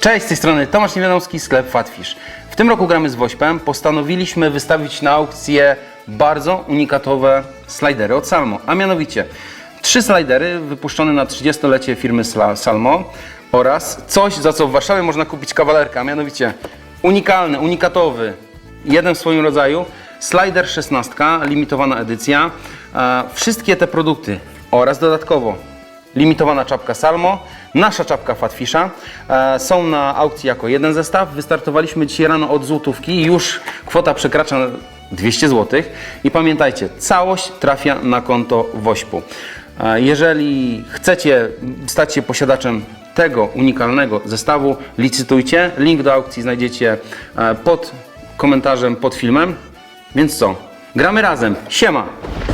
Cześć, z tej strony Tomasz Niewiadomski, sklep Fatfish. W tym roku gramy z Wośpem. Postanowiliśmy wystawić na aukcję bardzo unikatowe slidery od Salmo, a mianowicie trzy slidery wypuszczone na 30-lecie firmy Salmo oraz coś, za co w Warszawie można kupić kawalerkę, a mianowicie unikalny, unikatowy, jeden w swoim rodzaju, slider 16, limitowana edycja. E, Wszystkie te produkty oraz dodatkowo limitowana czapka Salmo, nasza czapka Fatfisha e, są na aukcji jako jeden zestaw. Wystartowaliśmy dzisiaj rano od złotówki, już kwota przekracza 200 zł i pamiętajcie, całość trafia na konto Wośpu. E, jeżeli chcecie stać się posiadaczem tego unikalnego zestawu, licytujcie. Link do aukcji znajdziecie e, pod komentarzem, pod filmem. Więc co? Gramy razem. Siema!